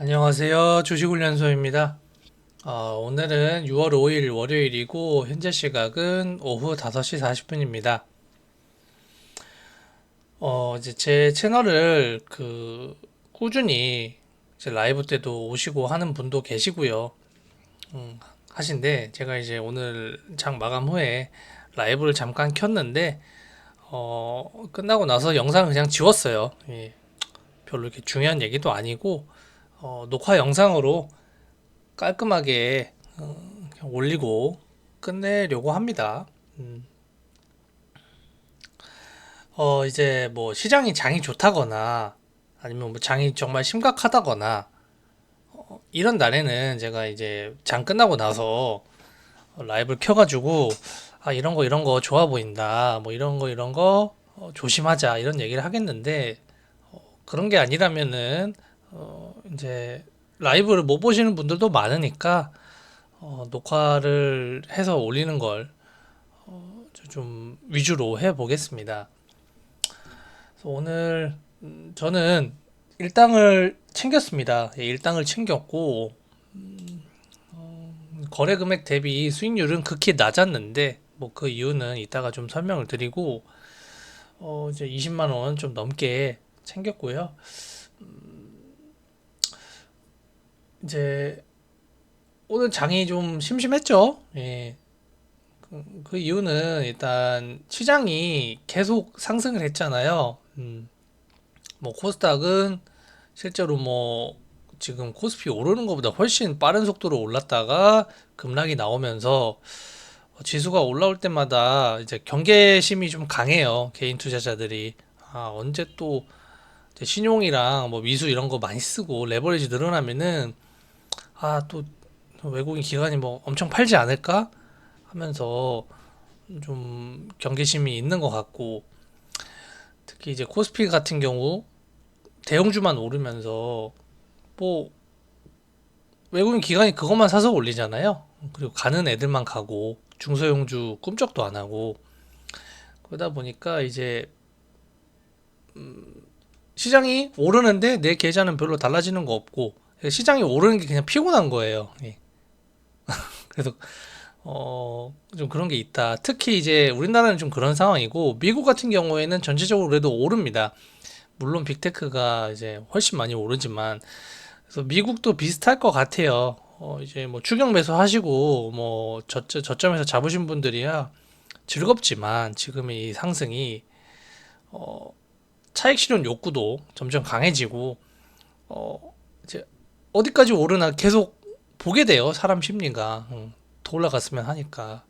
안녕하세요. 주식훈련소입니다. 어, 오늘은 6월 5일 월요일이고, 현재 시각은 오후 5시 40분입니다. 어, 이제 제 채널을 그, 꾸준히 이제 라이브 때도 오시고 하는 분도 계시고요. 음, 하신데, 제가 이제 오늘 장 마감 후에 라이브를 잠깐 켰는데, 어, 끝나고 나서 영상을 그냥 지웠어요. 예, 별로 이렇게 중요한 얘기도 아니고, 어, 녹화 영상으로 깔끔하게 어, 그냥 올리고 끝내려고 합니다. 음, 어, 이제 뭐 시장이 장이 좋다거나 아니면 뭐 장이 정말 심각하다거나 어, 이런 날에는 제가 이제 장 끝나고 나서 라이브를 켜가지고 아, 이런 거 이런 거 좋아 보인다. 뭐 이런 거 이런 거 어, 조심하자. 이런 얘기를 하겠는데 그런 게 아니라면은 어, 이제 라이브를 못 보시는 분들도 많으니까 어, 녹화를 해서 올리는 걸좀 위주로 해 보겠습니다. 오늘 음, 저는 일당을 챙겼습니다. 예, 일당을 챙겼고 거래 금액 대비 수익률은 극히 낮았는데 뭐 그 이유는 이따가 좀 설명을 드리고 어, 이제 20만 원 좀 넘게 챙겼고요. 이제 오늘 장이 좀 심심했죠. 예. 그, 그 이유는 일단 시장이 계속 상승을 했잖아요. 음, 뭐 코스닥은 실제로 뭐 지금 코스피 오르는 것보다 훨씬 빠른 속도로 올랐다가 급락이 나오면서 지수가 올라올 때마다 이제 경계심이 좀 강해요. 개인 투자자들이. 아, 언제 또 신용이랑 뭐 미수 이런 거 많이 쓰고 레버리지 늘어나면은 아, 또 외국인 기관이 뭐 엄청 팔지 않을까 하면서 좀 경계심이 있는 것 같고 특히 이제 코스피 같은 경우 대형주만 오르면서 뭐 외국인 기관이 그것만 사서 올리잖아요. 그리고 가는 애들만 가고 중소형주 꿈쩍도 안 하고 그러다 보니까 이제 시장이 오르는데 내 계좌는 별로 달라지는 거 없고 시장이 오르는 게 그냥 피곤한 거예요. 예. 그래서 어, 좀 그런 게 있다. 특히 이제 우리나라는 좀 그런 상황이고 미국 같은 경우에는 전체적으로 그래도 오릅니다. 물론 빅테크가 이제 훨씬 많이 오르지만 그래서 미국도 비슷할 것 같아요. 어, 이제 뭐 추경 매수 하시고 뭐 저점, 저점에서 잡으신 분들이야 즐겁지만 지금의 이 상승이 어, 차익 실현 욕구도 점점 강해지고 어, 어디까지 오르나 계속 보게 돼요. 사람 심리가 음, 더 올라갔으면 하니까.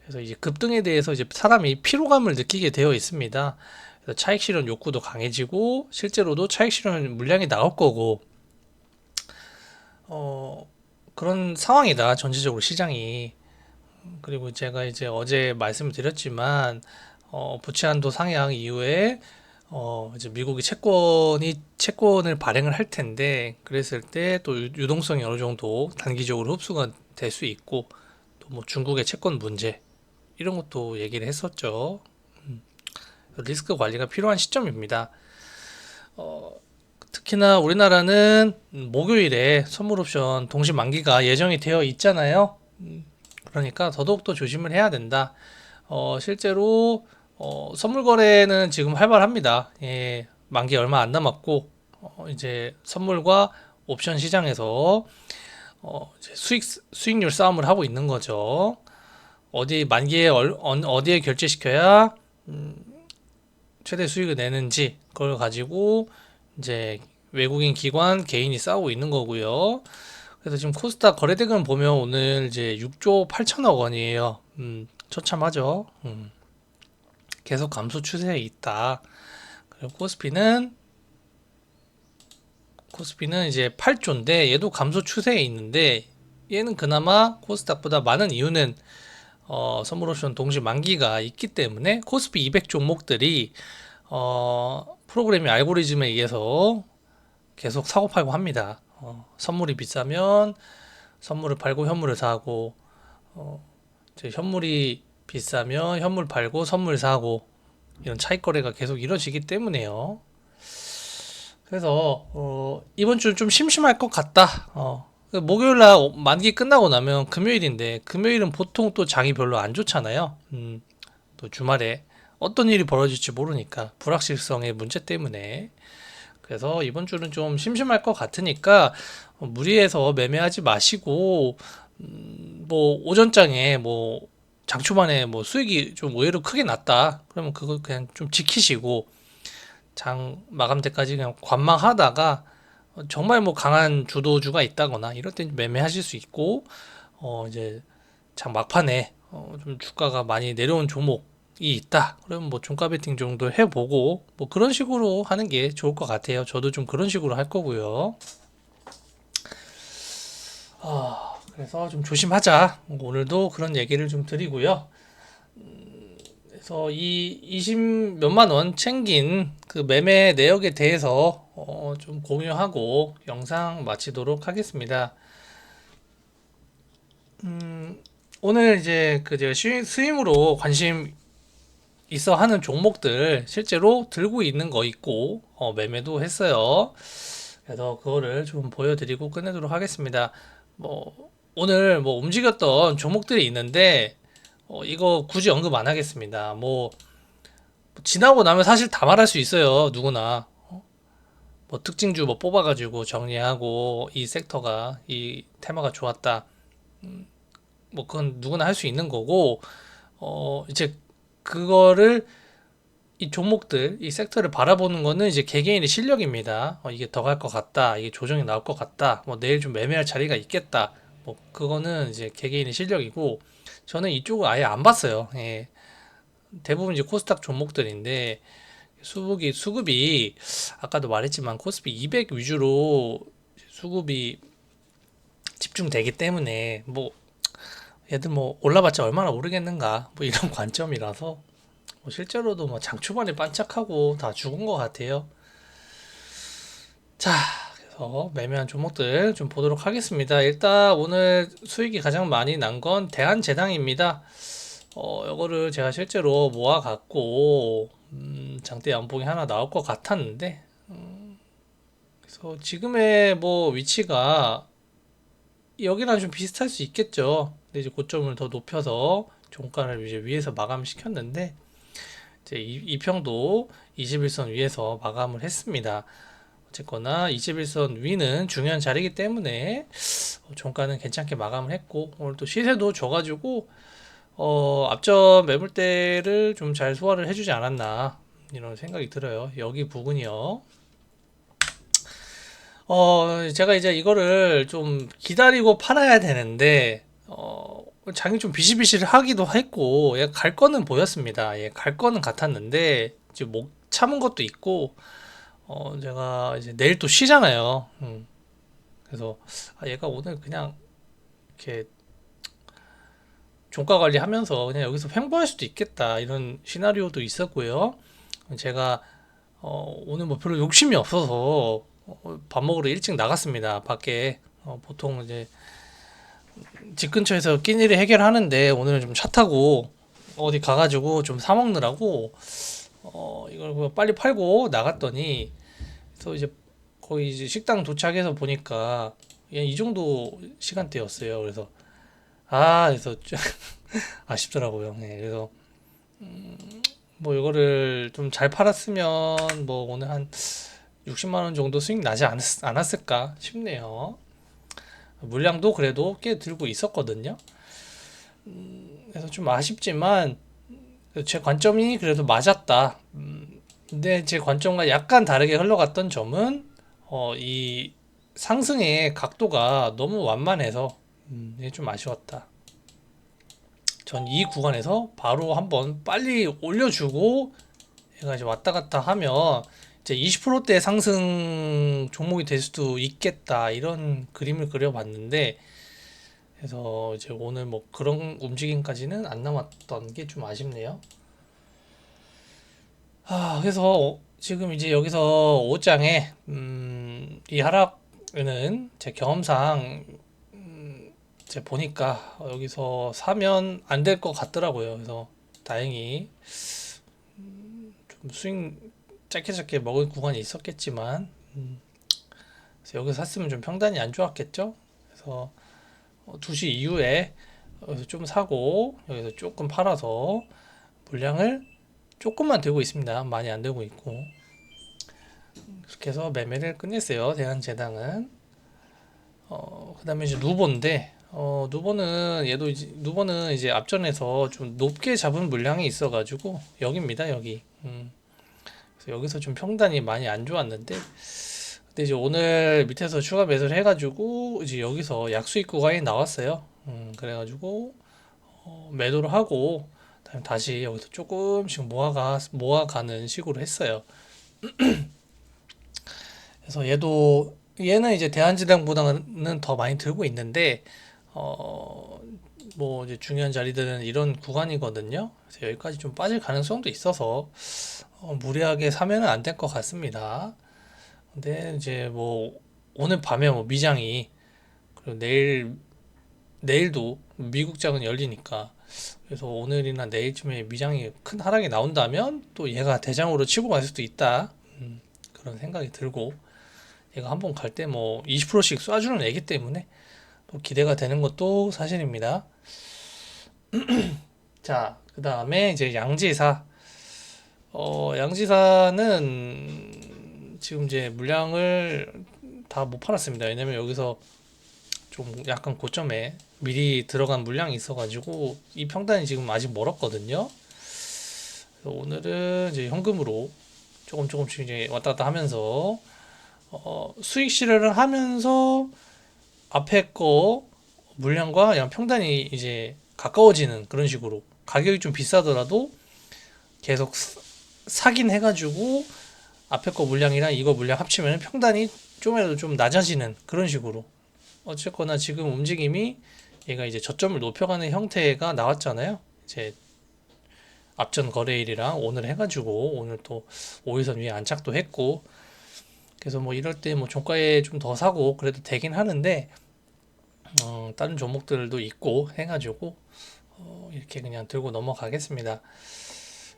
그래서 이제 급등에 대해서 이제 사람이 피로감을 느끼게 되어 있습니다. 그래서 차익 실현 욕구도 강해지고 실제로도 차익 실현 물량이 나올 거고 어, 그런 상황이다. 전체적으로 시장이. 그리고 제가 이제 어제 말씀을 드렸지만 어, 부채 한도 상향 이후에 어, 이제 미국이 채권이 채권을 발행을 할 텐데 그랬을 때 또 유동성이 어느 정도 단기적으로 흡수가 될 수 있고 또 뭐 중국의 채권 문제 이런 것도 얘기를 했었죠. 음, 리스크 관리가 필요한 시점입니다. 어, 특히나 우리나라는 목요일에 선물 옵션 동시 만기가 예정이 되어 있잖아요. 음, 그러니까 더더욱더 조심을 해야 된다. 어, 실제로 어, 선물 거래는 지금 활발합니다. 예, 만기 얼마 안 남았고 어, 이제 선물과 옵션 시장에서 어, 수익 수익률 싸움을 하고 있는 거죠. 어디 만기에 얼, 어, 디에 결제시켜야 음, 최대 수익을 내는지 그걸 가지고 이제 외국인 기관 개인이 싸우고 있는 거고요. 그래서 지금 코스닥 거래대금 보면 오늘 이제 6조 8천억 원이에요. 음, 처참하죠. 음. 계속 감소 추세에 있다. 그리고 코스피는 코스피는 이제 8조인데 얘도 감소 추세에 있는데 얘는 그나마 코스닥보다 많은 이유는 어, 선물옵션 동시 만기가 있기 때문에 코스피 200 종목들이 어, 프로그램이 알고리즘에 의해서 계속 사고 팔고 합니다. 어, 선물이 비싸면 선물을 팔고 현물을 사고 어, 이제 현물이 비싸면 현물 팔고 선물 사고 이런 차익 거래가 계속 이루어지기 때문에요. 그래서 어, 이번 주는 좀 심심할 것 같다. 어, 그 목요일 날 만기 끝나고 나면 금요일인데 금요일은 보통 또 장이 별로 안 좋잖아요. 음, 또 주말에 어떤 일이 벌어질지 모르니까 불확실성의 문제 때문에 그래서 이번 주는 좀 심심할 것 같으니까 어, 무리해서 매매하지 마시고 음, 뭐 오전장에 뭐 장 초반에 뭐 수익이 좀 의외로 크게 났다. 그러면 그거 그냥 좀 지키시고 장 마감 때까지 그냥 관망하다가 어, 정말 뭐 강한 주도주가 있다거나 이럴 때 매매하실 수 있고 어 이제 장 막판에 어 좀 주가가 많이 내려온 종목이 있다. 그러면 뭐 종가 베팅 정도 해보고 뭐 그런 식으로 하는 게 좋을 것 같아요. 저도 좀 그런 식으로 할 거고요. 아 그래서 좀 조심하자. 오늘도 그런 얘기를 좀 드리고요. 그래서 이 20 몇만 원 챙긴 그 매매 내역에 대해서 어, 좀 공유하고 영상 마치도록 하겠습니다. 음, 오늘 이제 그 제가 슈- 스윙으로 관심 있어 하는 종목들 실제로 들고 있는 거 있고 어, 매매도 했어요. 그래서 그거를 좀 보여드리고 끝내도록 하겠습니다. 뭐 오늘 뭐 움직였던 종목들이 있는데 어, 이거 굳이 언급 안 하겠습니다. 뭐 지나고 나면 사실 다 말할 수 있어요. 누구나. 어? 뭐 특징주 뭐 뽑아가지고 정리하고 이 섹터가 이 테마가 좋았다. 음, 뭐 그건 누구나 할 수 있는 거고 어 이제 그거를 이 종목들 이 섹터를 바라보는 거는 이제 개개인의 실력입니다. 어, 이게 더 갈 것 같다. 이게 조정이 나올 것 같다. 뭐 내일 좀 매매할 자리가 있겠다. 뭐 그거는 이제 개개인의 실력이고 저는 이쪽을 아예 안 봤어요. 예. 대부분 이제 코스닥 종목들인데 수급이 수급이 아까도 말했지만 코스피 200 위주로 수급이 집중되기 때문에 뭐 얘들 뭐 올라봤자 얼마나 오르겠는가 뭐 이런 관점이라서 뭐 실제로도 뭐 장 초반에 반짝하고 다 죽은 것 같아요. 자, 그래서 매매한 종목들 좀 보도록 하겠습니다. 일단 오늘 수익이 가장 많이 난 건 대한제당입니다. 어, 이거를 제가 실제로 모아갖고 음, 장대 연봉이 하나 나올 것 같았는데 음, 그래서 지금의 뭐 위치가 여기랑 좀 비슷할 수 있겠죠. 근데 이제 고점을 더 높여서 종가를 이제 위에서 마감시켰는데 이제 이, 이 평도 21선 위에서 마감을 했습니다. 어쨌거나 21선 위는 중요한 자리이기 때문에 어, 종가는 괜찮게 마감을 했고 오늘 또 시세도 줘가지고 어, 앞전 매물대를 좀 잘 소화를 해주지 않았나 이런 생각이 들어요. 여기 부근이요. 어, 제가 이제 이거를 좀 기다리고 팔아야 되는데 어, 장이 좀 비실비실 하기도 했고 예, 갈 거는 보였습니다. 예, 갈 거는 같았는데 이제 목 참은 것도 있고 어, 제가 이제 내일 또 쉬잖아요. 음. 그래서 아, 얘가 오늘 그냥 이렇게 종가 관리하면서 그냥 여기서 횡보할 수도 있겠다 이런 시나리오도 있었고요. 제가 어, 오늘 뭐 별로 욕심이 없어서 어, 밥 먹으러 일찍 나갔습니다. 밖에 어, 보통 이제 집 근처에서 끼니를 해결하는데 오늘은 좀 차 타고 어디 가가지고 좀 사 먹느라고 어, 이걸 그냥 빨리 팔고 나갔더니 그래서 이제 거의 이제 식당 도착해서 보니까 이 정도 시간대였어요. 그래서 아 그래서 좀 아쉽더라고요. 네, 그래서 음, 뭐 이거를 좀 잘 팔았으면 뭐 오늘 한 60만 원 정도 수익 나지 않았, 않았을까 싶네요. 물량도 그래도 꽤 들고 있었거든요. 음, 그래서 좀 아쉽지만 제 관점이 그래도 맞았다. 음, 근데 제 관점과 약간 다르게 흘러갔던 점은 어, 이 상승의 각도가 너무 완만해서 음, 좀 아쉬웠다. 전 이 구간에서 바로 한번 빨리 올려주고 얘가 이제 왔다 갔다 하면 이제 20%대 상승 종목이 될 수도 있겠다 이런 그림을 그려봤는데 그래서 이제 오늘 뭐 그런 움직임까지는 안 남았던 게 좀 아쉽네요. 아 그래서 지금 이제 여기서 5장에 음, 이 하락에는 제 경험상 음, 제 보니까 여기서 사면 안 될 것 같더라고요. 그래서 다행히 좀 수익 짧게 짧게 먹은 구간이 있었겠지만 음, 그래서 여기서 샀으면 좀 평단이 안 좋았겠죠? 그래서 어, 2시 이후에 여기서 좀 사고 여기서 조금 팔아서 물량을 조금만 들고 있습니다. 많이 안 들고 있고 그렇게 해서 매매를 끝냈어요. 대한제당은 어, 그다음에 이제 누보인데 어, 누보는 얘도 이제 누보는 이제 앞전에서 좀 높게 잡은 물량이 있어가지고 여기입니다. 여기. 음. 그래서 여기서 좀 평단이 많이 안 좋았는데 근데 이제 오늘 밑에서 추가 매수를 해가지고 이제 여기서 약수익 구간이 나왔어요. 음, 그래가지고 어, 매도를 하고 다시 여기서 조금씩 모아가 모아가는 식으로 했어요. 그래서 얘도 얘는 이제 대한지당보다는 더 많이 들고 있는데 어, 뭐 이제 중요한 자리들은 이런 구간이거든요. 그래서 여기까지 좀 빠질 가능성도 있어서 어, 무리하게 사면은 안 될 것 같습니다. 근데 이제 뭐 오늘 밤에 뭐 미장이 그리고 내일 내일도 미국장은 열리니까 그래서 오늘이나 내일쯤에 미장이 큰 하락이 나온다면 또 얘가 대장으로 치고 갈 수도 있다 음, 그런 생각이 들고 얘가 한 번 갈 때 뭐 20%씩 쏴주는 애기 때문에 또 기대가 되는 것도 사실입니다. 자, 그 다음에 이제 양지사. 어, 양지사는 지금 이제 물량을 다 못 팔았습니다. 왜냐면 여기서 좀 약간 고점에 미리 들어간 물량이 있어가지고 이 평단이 지금 아직 멀었거든요. 오늘은 이제 현금으로 조금 조금씩 이제 왔다 갔다 하면서 어, 수익 실현을 하면서 앞에 거 물량과 그냥 평단이 이제 가까워지는 그런 식으로 가격이 좀 비싸더라도 계속 사- 사긴 해가지고 앞에 거 물량이랑 이거 물량 합치면 평단이 좀이라도 좀 낮아지는 그런 식으로 어쨌거나 지금 움직임이 얘가 이제 저점을 높여가는 형태가 나왔잖아요. 이제 앞전 거래일이랑 오늘 해가지고 오늘 또 5일선 위에 안착도 했고 그래서 뭐 이럴 때 뭐 종가에 좀 더 사고 그래도 되긴 하는데 어, 다른 종목들도 있고 해가지고 어, 이렇게 그냥 들고 넘어가겠습니다.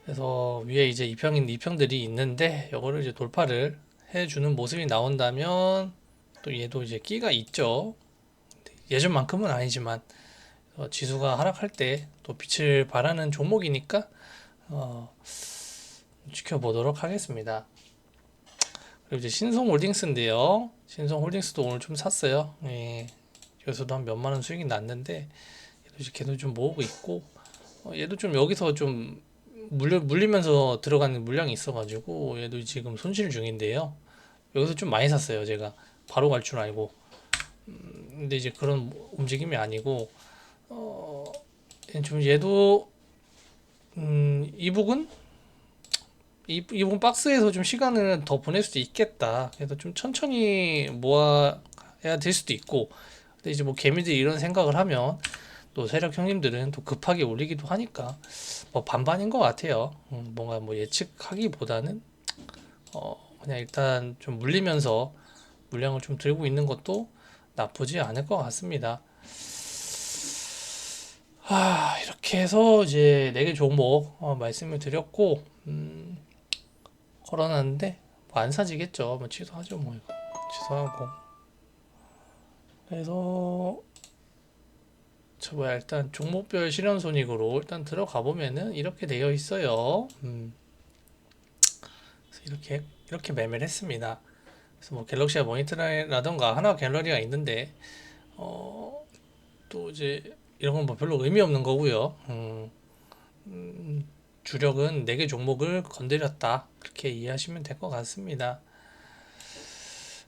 그래서 위에 이제 이평인 이평들이 있는데 이거를 이제 돌파를 해주는 모습이 나온다면 또 얘도 이제 끼가 있죠. 예전만큼은 아니지만 어, 지수가 하락할 때 또 빛을 발하는 종목이니까 어, 지켜보도록 하겠습니다. 그리고 이제 신성홀딩스인데요. 신성홀딩스도 오늘 좀 샀어요. 예. 여기서도 한 몇만 원 수익이 났는데 얘도 이제 걔도 좀 모으고 있고 어, 얘도 좀 여기서 좀 물려, 물리면서 들어가는 물량이 있어가지고 얘도 지금 손실 중인데요. 여기서 좀 많이 샀어요. 제가 바로 갈 줄 알고. 음, 근데 이제 그런 움직임이 아니고 어, 좀 얘도 음, 이북은 이, 이번 박스에서 좀 시간을 더 보낼 수도 있겠다. 그래서 좀 천천히 모아야 될 수도 있고. 근데 이제 뭐 개미들이 이런 생각을 하면 또 세력 형님들은 또 급하게 올리기도 하니까 뭐 반반인 것 같아요. 음, 뭔가 뭐 예측하기보다는 어, 그냥 일단 좀 물리면서 물량을 좀 들고 있는 것도 나쁘지 않을 것 같습니다. 아, 이렇게 해서 이제 네 개 종목 어, 말씀을 드렸고, 음, 걸어놨는데 뭐 안 사지겠죠. 뭐 취소하죠 뭐 이거 취소하고 그래서 저 뭐야 일단 종목별 실현 손익으로 일단 들어가 보면은 이렇게 되어 있어요. 음. 이렇게 이렇게 매매를 했습니다. 그래서 뭐 갤럭시아 모니터라던가 하나 갤러리가 있는데 어, 또 이제 이런 건 뭐 별로 의미 없는 거고요. 음, 음, 주력은 4개 종목을 건드렸다. 그렇게 이해하시면 될 것 같습니다.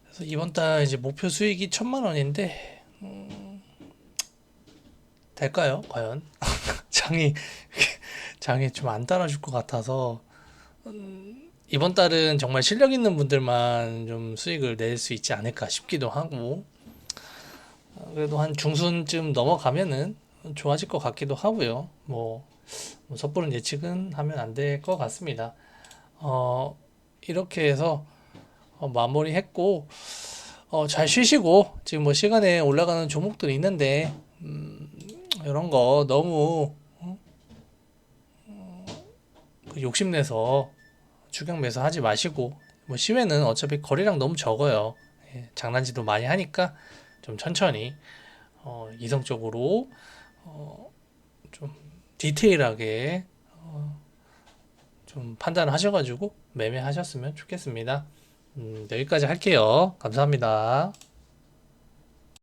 그래서 이번 달 이제 목표 수익이 천만 원인데, 음, 될까요? 과연? 장이, 장이 좀 안 따라줄 것 같아서, 음, 이번 달은 정말 실력 있는 분들만 좀 수익을 낼 수 있지 않을까 싶기도 하고, 어, 그래도 한 중순쯤 넘어가면은 좋아질 것 같기도 하고요. 뭐, 뭐 섣부른 예측은 하면 안 될 것 같습니다. 어, 이렇게 해서 어, 마무리했고, 어, 잘 쉬시고, 지금 뭐 시간에 올라가는 종목들이 있는데, 음, 이런 거 너무, 어? 그 욕심내서 추격 매수 하지 마시고, 뭐 시외는 어차피 거리랑 너무 적어요. 예, 장난질도 많이 하니까 좀 천천히 어, 이성적으로 어, 좀 디테일하게 어, 좀 판단을 하셔가지고 매매하셨으면 좋겠습니다. 음, 여기까지 할게요. 감사합니다.